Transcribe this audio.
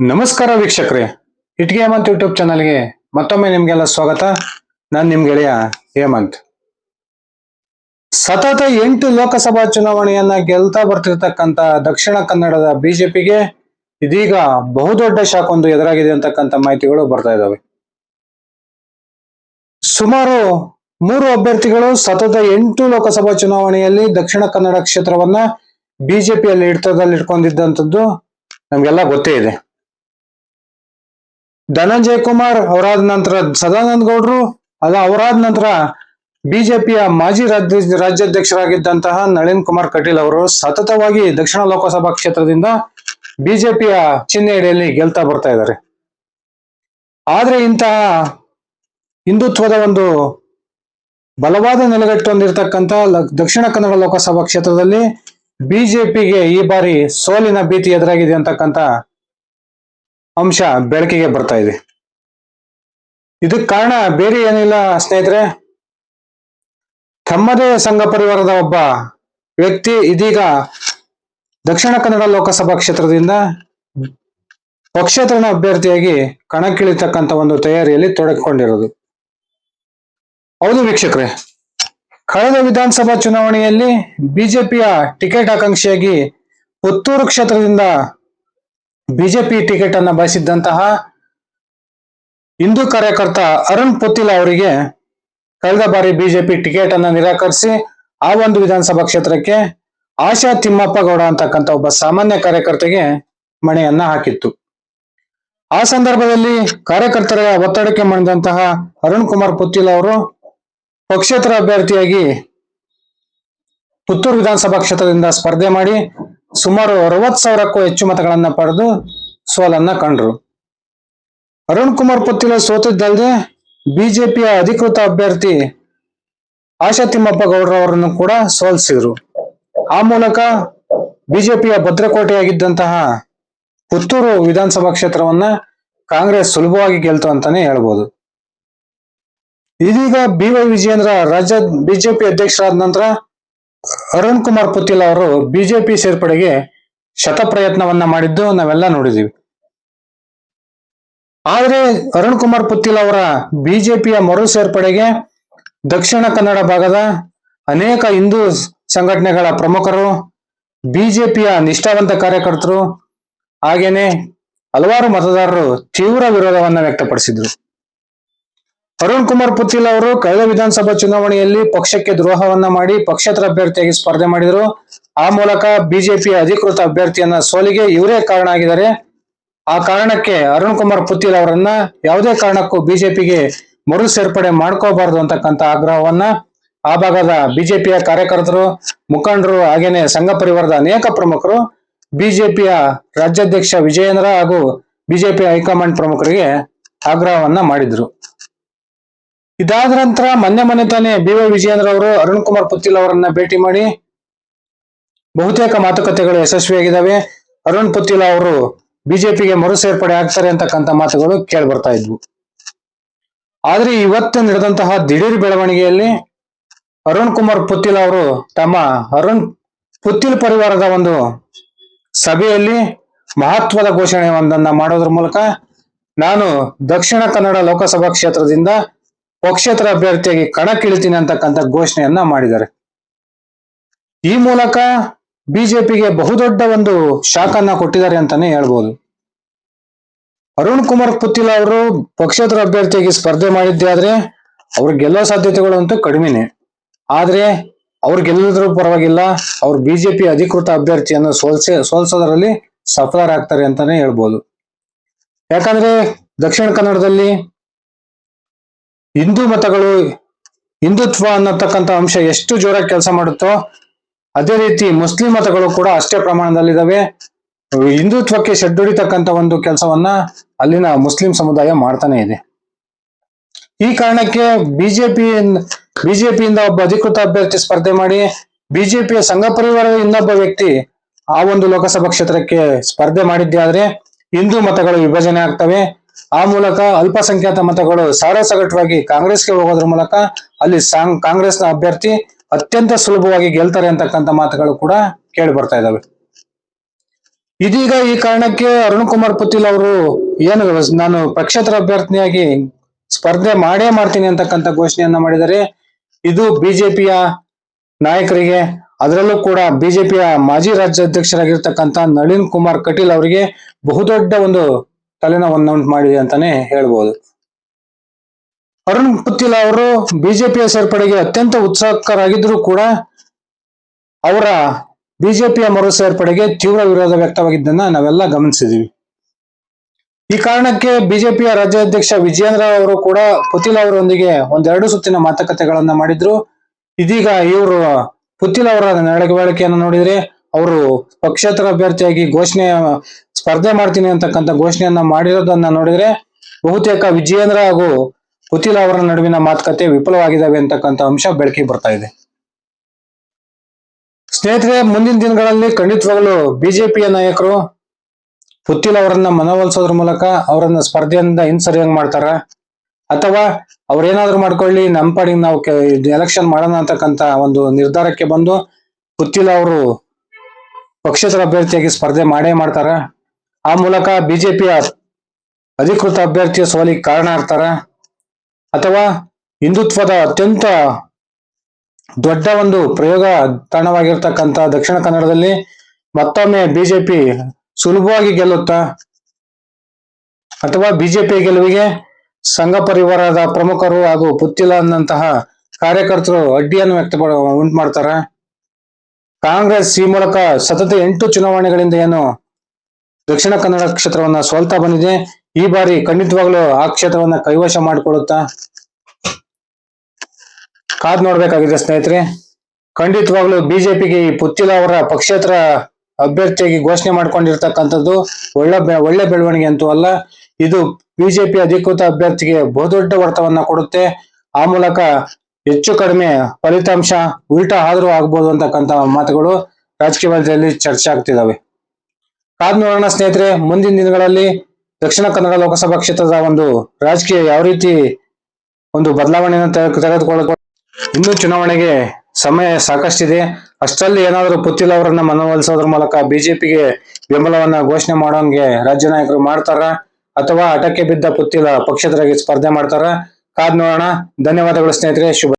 ನಮಸ್ಕಾರ ವೀಕ್ಷಕರೇ. ಇಟ್ಗೆ ಹೇಮಂತ್ ಯೂಟ್ಯೂಬ್ ಚಾನಲ್ಗೆ ಮತ್ತೊಮ್ಮೆ ನಿಮ್ಗೆಲ್ಲ ಸ್ವಾಗತ. ನಾನು ನಿಮ್ ಗೆಳೆಯ ಹೇಮಂತ್. ಸತತ ಎಂಟು ಲೋಕಸಭಾ ಚುನಾವಣೆಯನ್ನ ಗೆಲ್ತಾ ಬರ್ತಿರ್ತಕ್ಕಂತ ದಕ್ಷಿಣ ಕನ್ನಡದ ಬಿಜೆಪಿಗೆ ಇದೀಗ ಬಹುದೊಡ್ಡ ಶಾಕ್ ಒಂದು ಎದುರಾಗಿದೆ ಅಂತಕ್ಕಂಥ ಮಾಹಿತಿಗಳು ಬರ್ತಾ ಇದಾವೆ. ಸುಮಾರು ಮೂರು ಅಭ್ಯರ್ಥಿಗಳು ಸತತ ಎಂಟು ಲೋಕಸಭಾ ಚುನಾವಣೆಯಲ್ಲಿ ದಕ್ಷಿಣ ಕನ್ನಡ ಕ್ಷೇತ್ರವನ್ನ ಬಿಜೆಪಿಯಲ್ಲಿ ಹಿಡಿತದಲ್ಲಿ ಇಟ್ಕೊಂಡಿದ್ದಂಥದ್ದು ನಮ್ಗೆಲ್ಲ ಗೊತ್ತೇ ಇದೆ. ಧನಂಜಯ ಕುಮಾರ್ ಅವರಾದ ನಂತರ ಸದಾನಂದ ಗೌಡರು, ಅಲ್ಲ ಅವರಾದ ನಂತರ ಬಿಜೆಪಿಯ ಮಾಜಿ ರಾಜ್ಯ ರಾಜ್ಯಾಧ್ಯಕ್ಷರಾಗಿದ್ದಂತಹ ನಳಿನ್ ಕುಮಾರ್ ಕಟೀಲ್ ಅವರು ಸತತವಾಗಿ ದಕ್ಷಿಣ ಲೋಕಸಭಾ ಕ್ಷೇತ್ರದಿಂದ ಬಿಜೆಪಿಯ ಚಿಹ್ನೆಯಡಿಯಲ್ಲಿ ಗೆಲ್ತಾ ಬರ್ತಾ ಇದ್ದಾರೆ. ಆದ್ರೆ ಇಂತಹ ಹಿಂದುತ್ವದ ಒಂದು ಬಲವಾದ ನೆಲೆಗಟ್ಟು ಹೊಂದಿರತಕ್ಕಂತ ದಕ್ಷಿಣ ಕನ್ನಡ ಲೋಕಸಭಾ ಕ್ಷೇತ್ರದಲ್ಲಿ ಬಿಜೆಪಿಗೆ ಈ ಬಾರಿ ಸೋಲಿನ ಭೀತಿ ಎದುರಾಗಿದೆ ಅಂತಕ್ಕಂತ ಅಂಶ ಬೆಳಕಿಗೆ ಬರ್ತಾ ಇದೆ. ಇದಕ್ಕೆ ಕಾರಣ ಬೇರೆ ಏನಿಲ್ಲ ಸ್ನೇಹಿತರೆ. ತಮ್ಮದೇ ಸಂಘ ಪರಿವಾರದ ಒಬ್ಬ ವ್ಯಕ್ತಿ ಇದೀಗ ದಕ್ಷಿಣ ಕನ್ನಡ ಲೋಕಸಭಾ ಕ್ಷೇತ್ರದಿಂದ ಪಕ್ಷೇತರನ ಅಭ್ಯರ್ಥಿಯಾಗಿ ಕಣಕ್ಕಿಳಿತಕ್ಕಂಥ ಒಂದು ತಯಾರಿಯಲ್ಲಿ ತೊಡಗಿಕೊಂಡಿರೋದು. ಹೌದು ವೀಕ್ಷಕರೇ. ಕಳೆದ ವಿಧಾನಸಭಾ ಚುನಾವಣೆಯಲ್ಲಿ ಬಿಜೆಪಿಯ ಟಿಕೆಟ್ ಆಕಾಂಕ್ಷಿಯಾಗಿ ಪುತ್ತೂರು ಕ್ಷೇತ್ರದಿಂದ ಬಿಜೆಪಿ ಟಿಕೆಟ್ ಅನ್ನ ಬಯಸಿದ್ದಂತಹ ಹಿಂದೂ ಕಾರ್ಯಕರ್ತ ಅರುಣ್ ಪುತ್ತಿಲ ಅವರಿಗೆ ಕಳೆದ ಬಾರಿ ಬಿಜೆಪಿ ಟಿಕೆಟ್ ಅನ್ನ ನಿರಾಕರಿಸಿ ಆ ಒಂದು ವಿಧಾನಸಭಾ ಕ್ಷೇತ್ರಕ್ಕೆ ಆಶಾ ತಿಮ್ಮಪ್ಪ ಗೌಡ ಅಂತಕ್ಕಂಥ ಒಬ್ಬ ಸಾಮಾನ್ಯ ಕಾರ್ಯಕರ್ತೆಗೆ ಮಣೆಯನ್ನ ಹಾಕಿತ್ತು. ಆ ಸಂದರ್ಭದಲ್ಲಿ ಕಾರ್ಯಕರ್ತರ ಒತ್ತಡಕ್ಕೆ ಮಣಿದಂತಹ ಅರುಣ್ ಕುಮಾರ್ ಪುತ್ತಿಲ ಅವರು ಪಕ್ಷೇತರ ಅಭ್ಯರ್ಥಿಯಾಗಿ ಪುತ್ತೂರು ವಿಧಾನಸಭಾ ಕ್ಷೇತ್ರದಿಂದ ಸ್ಪರ್ಧೆ ಮಾಡಿ ಸುಮಾರು ಅರವತ್ ಸಾವಿರಕ್ಕೂ ಹೆಚ್ಚು ಮತಗಳನ್ನ ಪಡೆದು ಸೋಲನ್ನ ಕಂಡ್ರು. ಅರುಣ್ ಕುಮಾರ್ ಪುತ್ತಿಲ ಸೋತಿದ್ದಲ್ಲದೆ ಬಿಜೆಪಿಯ ಅಧಿಕೃತ ಅಭ್ಯರ್ಥಿ ಆಶಾ ತಿಮ್ಮಪ್ಪ ಗೌಡ್ರವರನ್ನು ಕೂಡ ಸೋಲಿಸಿದ್ರು. ಆ ಮೂಲಕ ಬಿಜೆಪಿಯ ಭದ್ರಕೋಟೆಯಾಗಿದ್ದಂತಹ ಪುತ್ತೂರು ವಿಧಾನಸಭಾ ಕ್ಷೇತ್ರವನ್ನ ಕಾಂಗ್ರೆಸ್ ಸುಲಭವಾಗಿ ಗೆಲ್ತು ಅಂತಾನೆ ಹೇಳ್ಬೋದು. ಇದೀಗ ಬಿ ವೈ ವಿಜಯೇಂದ್ರ ರಾಜ್ಯ ಬಿಜೆಪಿ ಅಧ್ಯಕ್ಷರಾದ ನಂತರ ಅರುಣ್ ಕುಮಾರ್ ಪುತಿಲ್ ಅವರು ಬಿಜೆಪಿ ಸೇರ್ಪಡೆಗೆ ಶತ ಪ್ರಯತ್ನವನ್ನ ಮಾಡಿದ್ದು ನಾವೆಲ್ಲ ನೋಡಿದೀವಿ. ಆದ್ರೆ ಅರುಣ್ ಕುಮಾರ್ ಪುತ್ತಿಲ್ ಅವರ ಬಿಜೆಪಿಯ ಮರು ಸೇರ್ಪಡೆಗೆ ದಕ್ಷಿಣ ಕನ್ನಡ ಭಾಗದ ಅನೇಕ ಹಿಂದೂ ಸಂಘಟನೆಗಳ ಪ್ರಮುಖರು, ಬಿಜೆಪಿಯ ನಿಷ್ಠಾವಂತ ಕಾರ್ಯಕರ್ತರು, ಹಾಗೇನೆ ಹಲವಾರು ಮತದಾರರು ತೀವ್ರ ವಿರೋಧವನ್ನ ವ್ಯಕ್ತಪಡಿಸಿದ್ರು. ಅರುಣ್ ಕುಮಾರ್ ಪುತ್ತಿಲ್ ಅವರು ಕಳೆದ ವಿಧಾನಸಭಾ ಚುನಾವಣೆಯಲ್ಲಿ ಪಕ್ಷಕ್ಕೆ ದ್ರೋಹವನ್ನ ಮಾಡಿ ಪಕ್ಷೇತರ ಅಭ್ಯರ್ಥಿಯಾಗಿ ಸ್ಪರ್ಧೆ ಮಾಡಿದರು. ಆ ಮೂಲಕ ಬಿಜೆಪಿಯ ಅಧಿಕೃತ ಅಭ್ಯರ್ಥಿಯನ್ನ ಸೋಲಿಗೆ ಇವರೇ ಕಾರಣ ಆಗಿದ್ದಾರೆ. ಆ ಕಾರಣಕ್ಕೆ ಅರುಣ್ ಕುಮಾರ್ ಪುತ್ತಿಲ್ ಅವರನ್ನ ಯಾವುದೇ ಕಾರಣಕ್ಕೂ ಬಿಜೆಪಿಗೆ ಮರು ಸೇರ್ಪಡೆ ಮಾಡ್ಕೋಬಾರದು ಅಂತಕ್ಕಂಥ ಆಗ್ರಹವನ್ನ ಆ ಭಾಗದ ಬಿಜೆಪಿಯ ಕಾರ್ಯಕರ್ತರು, ಮುಖಂಡರು ಹಾಗೇನೆ ಸಂಘ ಪರಿವಾರದ ಅನೇಕ ಪ್ರಮುಖರು, ಬಿಜೆಪಿಯ ರಾಜ್ಯಾಧ್ಯಕ್ಷ ವಿಜಯೇಂದ್ರ ಹಾಗೂ ಬಿಜೆಪಿ ಹೈಕಮಾಂಡ್ ಪ್ರಮುಖರಿಗೆ ಆಗ್ರಹವನ್ನ ಮಾಡಿದ್ರು. ಇದಾದ ನಂತರ ಮೊನ್ನೆ ಮೊನ್ನೆ ತಾನೇ ಬಿ ವೈ ವಿಜಯೇಂದ್ರ ಅವರು ಅರುಣ್ ಕುಮಾರ್ ಪುತ್ತಿಲ್ ಅವರನ್ನ ಭೇಟಿ ಮಾಡಿ ಬಹುತೇಕ ಮಾತುಕತೆಗಳು ಯಶಸ್ವಿಯಾಗಿದ್ದಾವೆ ಅರುಣ್ ಪುತ್ತಿಲ ಅವರು ಬಿಜೆಪಿಗೆ ಮರು ಸೇರ್ಪಡೆ ಆಗ್ತಾರೆ ಅಂತಕ್ಕಂಥ ಮಾತುಗಳು ಕೇಳಿ ಬರ್ತಾ ಇದ್ವು. ಆದ್ರೆ ಇವತ್ತು ನಡೆದಂತಹ ದಿಢೀರ್ ಬೆಳವಣಿಗೆಯಲ್ಲಿ ಅರುಣ್ ಕುಮಾರ್ ಪುತ್ತಿಲ್ ಅವರು ತಮ್ಮ ಅರುಣ್ ಪುತ್ತಿಲ್ ಪರಿವಾರದ ಒಂದು ಸಭೆಯಲ್ಲಿ ಮಹತ್ವದ ಘೋಷಣೆ ಒಂದನ್ನ ಮಾಡೋದ್ರ ಮೂಲಕ ನಾನು ದಕ್ಷಿಣ ಕನ್ನಡ ಲೋಕಸಭಾ ಕ್ಷೇತ್ರದಿಂದ ಪಕ್ಷೇತರ ಅಭ್ಯರ್ಥಿಯಾಗಿ ಕಣಕ್ಕಿಳಿತೀನಿ ಅಂತಕ್ಕಂಥ ಘೋಷಣೆಯನ್ನ ಮಾಡಿದ್ದಾರೆ. ಈ ಮೂಲಕ ಬಿಜೆಪಿಗೆ ಬಹುದೊಡ್ಡ ಒಂದು ಶಾಕ್ ಕೊಟ್ಟಿದ್ದಾರೆ ಅಂತಾನೆ ಹೇಳ್ಬೋದು. ಅರುಣ್ ಕುಮಾರ್ ಪುತ್ತಿಲ ಅವರು ಪಕ್ಷೇತರ ಅಭ್ಯರ್ಥಿಯಾಗಿ ಸ್ಪರ್ಧೆ ಮಾಡಿದ್ದೆ ಆದ್ರೆ ಅವ್ರು ಗೆಲ್ಲೋ ಸಾಧ್ಯತೆಗಳು ಅಂತೂ ಕಡಿಮೆನೆ. ಆದ್ರೆ ಅವ್ರು ಗೆಲ್ಲದ್ರೂ ಪರವಾಗಿಲ್ಲ, ಅವ್ರು ಬಿಜೆಪಿ ಅಧಿಕೃತ ಅಭ್ಯರ್ಥಿಯನ್ನು ಸೋಲ್ಸೆ, ಸೋಲ್ಸೋದ್ರಲ್ಲಿ ಸಫಲರಾಗ್ತಾರೆ ಅಂತಾನೆ ಹೇಳ್ಬೋದು. ಯಾಕಂದ್ರೆ ದಕ್ಷಿಣ ಕನ್ನಡದಲ್ಲಿ ಹಿಂದೂ ಮತಗಳು ಹಿಂದುತ್ವ ಅನ್ನತಕ್ಕಂಥ ಅಂಶ ಎಷ್ಟು ಜೋರಾಗಿ ಕೆಲಸ ಮಾಡುತ್ತೋ ಅದೇ ರೀತಿ ಮುಸ್ಲಿಂ ಮತಗಳು ಕೂಡ ಅಷ್ಟೇ ಪ್ರಮಾಣದಲ್ಲಿದ್ದಾವೆ ಹಿಂದುತ್ವಕ್ಕೆ ಶೆಡ್ಡುಡಿತಕ್ಕಂಥ ಒಂದು ಕೆಲಸವನ್ನ ಅಲ್ಲಿನ ಮುಸ್ಲಿಂ ಸಮುದಾಯ ಮಾಡ್ತಾನೆ ಇದೆ. ಈ ಕಾರಣಕ್ಕೆ ಬಿಜೆಪಿ ಬಿಜೆಪಿಯಿಂದ ಒಬ್ಬ ಅಧಿಕೃತ ಅಭ್ಯರ್ಥಿ ಸ್ಪರ್ಧೆ ಮಾಡಿ ಬಿಜೆಪಿಯ ಸಂಘ ಪರಿವಾರದ ಇನ್ನೊಬ್ಬ ವ್ಯಕ್ತಿ ಆ ಒಂದು ಲೋಕಸಭಾ ಕ್ಷೇತ್ರಕ್ಕೆ ಸ್ಪರ್ಧೆ ಮಾಡಿದ್ದೆ ಆದ್ರೆ ಹಿಂದೂ ಮತಗಳು ವಿಭಜನೆ ಆಗ್ತವೆ. ಆ ಮೂಲಕ ಅಲ್ಪಸಂಖ್ಯಾತ ಮತಗಳು ಸಾರಾಸಗಟವಾಗಿ ಕಾಂಗ್ರೆಸ್ಗೆ ಹೋಗೋದ್ರ ಮೂಲಕ ಅಲ್ಲಿ ಸಾಂಗ್ ಕಾಂಗ್ರೆಸ್ನ ಅಭ್ಯರ್ಥಿ ಅತ್ಯಂತ ಸುಲಭವಾಗಿ ಗೆಲ್ತಾರೆ ಅಂತಕ್ಕಂಥ ಮಾತುಗಳು ಕೂಡ ಕೇಳಿ ಬರ್ತಾ ಇದಾವೆ. ಇದೀಗ ಈ ಕಾರಣಕ್ಕೆ ಅರುಣ್ ಕುಮಾರ್ ಪುತಿಲ್ ಅವರು ಏನು ನಾನು ಪಕ್ಷೇತರ ಅಭ್ಯರ್ಥಿಯಾಗಿ ಸ್ಪರ್ಧೆ ಮಾಡೇ ಮಾಡ್ತೀನಿ ಅಂತಕ್ಕಂಥ ಘೋಷಣೆಯನ್ನ ಮಾಡಿದರೆ ಇದು ಬಿಜೆಪಿಯ ನಾಯಕರಿಗೆ, ಅದರಲ್ಲೂ ಕೂಡ ಬಿಜೆಪಿಯ ಮಾಜಿ ರಾಜ್ಯಾಧ್ಯಕ್ಷರಾಗಿರ್ತಕ್ಕಂಥ ನಳಿನ್ ಕುಮಾರ್ ಕಟೀಲ್ ಅವರಿಗೆ ಬಹುದೊಡ್ಡ ಒಂದು ತಲೆನೋವನ್ನು ಉಂಟು ಮಾಡಿದೆ ಅಂತಾನೆ ಹೇಳ್ಬೋದು. ಅರುಣ್ ಪುತ್ತಿಲ ಅವರು ಬಿಜೆಪಿಯ ಸೇರ್ಪಡೆಗೆ ಅತ್ಯಂತ ಉತ್ಸಾಹಕರಾಗಿದ್ದರೂ ಕೂಡ ಅವರ ಬಿಜೆಪಿಯ ಮರು ಸೇರ್ಪಡೆಗೆ ತೀವ್ರ ವಿರೋಧ ವ್ಯಕ್ತವಾಗಿದ್ದನ್ನ ನಾವೆಲ್ಲ ಗಮನಿಸಿದೀವಿ. ಈ ಕಾರಣಕ್ಕೆ ಬಿಜೆಪಿಯ ರಾಜ್ಯಾಧ್ಯಕ್ಷ ವಿಜಯೇಂದ್ರ ಅವರು ಕೂಡ ಪುತಿಲ್ ಅವರೊಂದಿಗೆ ಒಂದೆರಡು ಸುತ್ತಿನ ಮಾತುಕತೆಗಳನ್ನ ಮಾಡಿದ್ರು. ಇದೀಗ ಇವರು ಪುತಿಲ್ ಅವರ ನಡವಳಿಕೆಯನ್ನು ನೋಡಿದ್ರೆ ಅವರು ಪಕ್ಷೇತರ ಅಭ್ಯರ್ಥಿಯಾಗಿ ಘೋಷಣೆ, ಸ್ಪರ್ಧೆ ಮಾಡ್ತೀನಿ ಅಂತಕ್ಕಂಥ ಘೋಷಣೆಯನ್ನ ಮಾಡಿರೋದನ್ನ ನೋಡಿದ್ರೆ ಬಹುತೇಕ ವಿಜಯೇಂದ್ರ ಹಾಗೂ ಪುತಿಲ ಅವರ ನಡುವಿನ ಮಾತುಕತೆ ವಿಫಲವಾಗಿದ್ದಾವೆ ಅಂತಕ್ಕಂಥ ಅಂಶ ಬೆಳಕಿಗೆ ಬರ್ತಾ ಇದೆ. ಸ್ನೇಹಿತರೆ, ಮುಂದಿನ ದಿನಗಳಲ್ಲಿ ಖಂಡಿತವಾಗಲು ಬಿಜೆಪಿಯ ನಾಯಕರು ಪುತ್ತಿಲ್ ಅವರನ್ನ ಮನವೊಲಿಸೋದ್ರ ಮೂಲಕ ಅವರನ್ನ ಸ್ಪರ್ಧೆಯಿಂದ ಹಿಂಸರಿಯಂಗ್ ಮಾಡ್ತಾರ? ಅಥವಾ ಅವ್ರೇನಾದ್ರೂ ಮಾಡ್ಕೊಳ್ಳಿ, ನಮ್ಮ ಪಾಡಿಗೆ ನಾವು ಎಲೆಕ್ಷನ್ ಮಾಡೋಣ ಅಂತಕ್ಕಂಥ ಒಂದು ನಿರ್ಧಾರಕ್ಕೆ ಬಂದು ಪುತ್ತಿಲ್ ಅವರು ಪಕ್ಷೇತರ ಅಭ್ಯರ್ಥಿಯಾಗಿ ಸ್ಪರ್ಧೆ ಮಾಡೇ ಮಾಡ್ತಾರ. ಆ ಮೂಲಕ ಬಿಜೆಪಿಯ ಅಧಿಕೃತ ಅಭ್ಯರ್ಥಿಯ ಸೋಲಿಗೆ ಕಾರಣ ಆಗ್ತಾರ. ಅಥವಾ ಹಿಂದುತ್ವದ ಅತ್ಯಂತ ದೊಡ್ಡ ಒಂದು ಪ್ರಯೋಗ ತಾಣವಾಗಿರ್ತಕ್ಕಂಥ ದಕ್ಷಿಣ ಕನ್ನಡದಲ್ಲಿ ಮತ್ತೊಮ್ಮೆ ಬಿಜೆಪಿ ಸುಲಭವಾಗಿ ಗೆಲ್ಲುತ್ತಾ, ಅಥವಾ ಬಿಜೆಪಿ ಗೆಲುವಿಗೆ ಸಂಘ ಪರಿವಾರದ ಪ್ರಮುಖರು ಹಾಗೂ ಪುತ್ತಿಲ ಅನ್ನಂತಹ ಕಾರ್ಯಕರ್ತರು ಅಡ್ಡಿಯನ್ನು ವ್ಯಕ್ತಪಡ, ಉಂಟು ಮಾಡ್ತಾರ. ಕಾಂಗ್ರೆಸ್ ಈ ಮೂಲಕ ಸತತ ಎಂಟು ಚುನಾವಣೆಗಳಿಂದ ಏನು ದಕ್ಷಿಣ ಕನ್ನಡ ಕ್ಷೇತ್ರವನ್ನ ಸೋಲ್ತಾ ಬಂದಿದೆ. ಈ ಬಾರಿ ಖಂಡಿತವಾಗ್ಲೂ ಆ ಕ್ಷೇತ್ರವನ್ನ ಕೈವಶ ಮಾಡಿಕೊಳ್ಳುತ್ತಾ ಕಾದ್ ನೋಡ್ಬೇಕಾಗಿದೆ ಸ್ನೇಹಿತರೆ. ಖಂಡಿತವಾಗ್ಲೂ ಬಿಜೆಪಿಗೆ ಈ ಪುತ್ತಿಲ ಅವರ ಪಕ್ಷೇತರ ಅಭ್ಯರ್ಥಿಯಾಗಿ ಘೋಷಣೆ ಮಾಡ್ಕೊಂಡಿರ್ತಕ್ಕಂಥದ್ದು ಒಳ್ಳೆ ಒಳ್ಳೆ ಬೆಳವಣಿಗೆ ಅಂತೂ ಅಲ್ಲ. ಇದು ಬಿಜೆಪಿ ಅಧಿಕೃತ ಅಭ್ಯರ್ಥಿಗೆ ಬಹುದೊಡ್ಡ ವರ್ತವನ್ನ ಕೊಡುತ್ತೆ. ಆ ಮೂಲಕ ಹೆಚ್ಚು ಕಡಿಮೆ ಫಲಿತಾಂಶ ಉಲ್ಟಾ ಆದರೂ ಆಗ್ಬೋದು ಅಂತಕ್ಕಂಥ ಮಾತುಗಳು ರಾಜಕೀಯ ವಲಯದಲ್ಲಿ ಚರ್ಚೆ ಆಗ್ತಿದ್ದಾವೆ ಕಾದ್ ನೋಡೋಣ ಸ್ನೇಹಿತರೆ, ಮುಂದಿನ ದಿನಗಳಲ್ಲಿ ದಕ್ಷಿಣ ಕನ್ನಡ ಲೋಕಸಭಾ ಕ್ಷೇತ್ರದ ಒಂದು ರಾಜಕೀಯ ಯಾವ ರೀತಿ ಒಂದು ಬದಲಾವಣೆಯನ್ನು ತೆಗೆ- ತೆಗೆದುಕೊಳ್ಳ ಇನ್ನು ಚುನಾವಣೆಗೆ ಸಮಯ ಸಾಕಷ್ಟಿದೆ. ಅಷ್ಟರಲ್ಲಿ ಏನಾದರೂ ಪುತ್ತಿಲ್ ಅವರನ್ನ ಮನವೊಲಿಸೋದ್ರ ಮೂಲಕ ಬಿಜೆಪಿಗೆ ಬೆಂಬಲವನ್ನ ಘೋಷಣೆ ಮಾಡೋಂಗೆ ರಾಜ್ಯ ನಾಯಕರು ಮಾಡ್ತಾರ ಅಥವಾ ಅಟಕ್ಕೆ ಬಿದ್ದ ಪುತ್ತಿಲ ಪಕ್ಷದರಾಗಿ ಸ್ಪರ್ಧೆ ಮಾಡ್ತಾರ? ಕಾದ್ ನೋಡೋಣ. ಧನ್ಯವಾದಗಳು ಸ್ನೇಹಿತರೆ. ಶುಭ